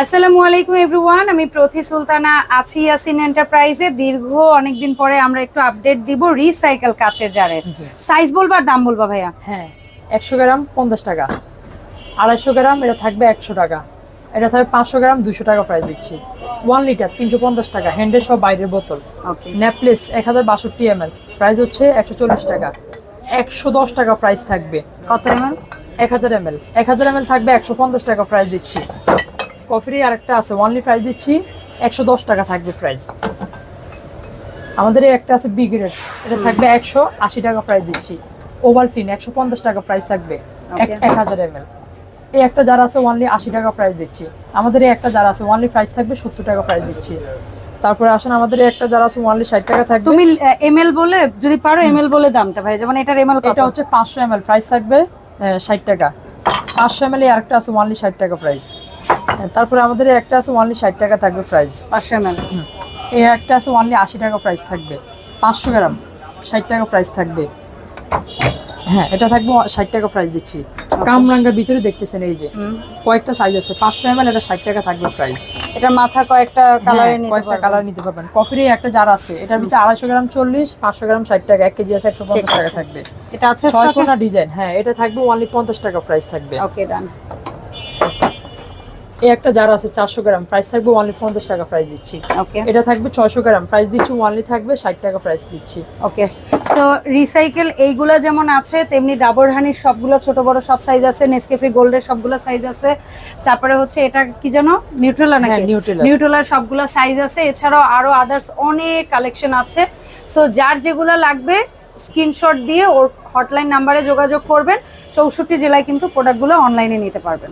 আসসালামু আলাইকুম এভরিওয়ান আমি প্রতি সুলতানা আছি ইয়াসিন এন্টারপ্রাইজে। দীর্ঘ অনেকদিন পরে আমরা একটু আপডেট দিব রিসাইকেল কাচের জারের। সাইজ বলবা দাম বলবা ভাইয়া? হ্যাঁ একশো গ্রাম পঞ্চাশ টাকা। আড়াইশো গ্রাম এটা থাকবে একশো টাকা। এটা থাকবে পাঁচশো গ্রাম দুশো টাকা প্রাইস দিচ্ছি। ওয়ান লিটার তিনশো পঞ্চাশ টাকা। হ্যান্ডেল সব বাইরের বোতল। ওকে নেপলেস এক হাজার বাষট্টি এম প্রাইস হচ্ছে একশো চল্লিশ টাকা। একশো দশ টাকা প্রাইস থাকবে। কত এমএল এক হাজার এম এল এক হাজার এম এল থাকবে একশো পঞ্চাশ টাকা প্রাইস দিচ্ছি। কফিরই আরেকটা আছে ওয়ানলি প্রাইস দিচ্ছি একশো দশ টাকা থাকবে প্রাইস আমাদের একটা আছে বিগ গ্রেড এটা থাকবে একশো আশি টাকা প্রাইস দিচ্ছি। ওভালটিন একশো পঞ্চাশ টাকা প্রাইস থাকবে এক হাজার এম এল এই একটা যারা আছে ওয়ানলি আশি টাকা প্রাইস দিচ্ছি। আমাদের এই একটা যারা আছে ওয়ানলি প্রাইস থাকবে সত্তর টাকা প্রাইস দিচ্ছি। তারপরে আসেন আমাদের একটা যারা আছে ওয়ানলি ষাট টাকা থাকবে। তুমি এমএল বলে যদি পারো এমএল বলে দামটা ভাই যেমন এটার এমএল এটা হচ্ছে পাঁচশো এম এল প্রাইস থাকবে ষাট টাকা। পাঁচশো এম এল আরেকটা আছে ওয়ানলি ষাট টাকা প্রাইস তারপরে আমাদের একটা আছে ওয়ানলি ষাট টাকা থাকবে প্রাইস পাঁচশো এমএল এই একটা আছে ওয়ানলি আশি টাকা প্রাইস থাকবে। পাঁচশো গ্রাম ষাট টাকা প্রাইস থাকবে। হ্যাঁ এটা থাকবে ষাট টাকা প্রাইস দিচ্ছি। কামরাঙ্গার ভিতরে দেখতেছেন এই যে। কয়েকটা সাইজ আছে পাঁচশো এম এল এটা ষাট টাকা থাকবে প্রাইস এটা মাথা কয়েকটা কালারে হ্যাঁ, কয়েকটা কালার নিতে পারবেন। কফির একটা জার আছে এটার ভিতরে আড়াইশো গ্রাম চল্লিশ পাঁচশো গ্রাম ষাট টাকা এক কেজি আছে একশো পঞ্চাশ টাকা থাকবে। এটা আছে ছয় ডিজাইন হ্যাঁ এটা থাকবে ওনলি পঞ্চাশ টাকা প্রাইস থাকবে। ওকে ডান এই একটা জার আছে চারশো গ্রাম। প্রাইস থাকবে ওয়ানলি পঞ্চাশ টাকা প্রাইস দিচ্ছি। ওকে এটা থাকবে ছয়শো গ্রাম। প্রাইস দিচ্ছি ওয়ানলি থাকবে ষাট টাকা প্রাইস দিচ্ছি। ওকে সো রিসাইকেল এইগুলা যেমন আছে তেমনি ডাবর হানির সবগুলো ছোট বড় সব সাইজ আছে নেসকেফে গোল্ডের সবগুলো সাইজ আছে। তারপরে হচ্ছে এটা কি যেন নিউট্রেলা নাকি। নিউট্রেলার সবগুলো সাইজ আছে। এছাড়াও আরও আদার্স অনেক কালেকশন আছে। সো যার যেগুলো লাগবে স্ক্রিনশট দিয়ে ওর হটলাইন নাম্বারে যোগাযোগ করবেন। চৌষট্টি জেলায় কিন্তু প্রোডাক্টগুলো অনলাইনে নিতে পারবেন।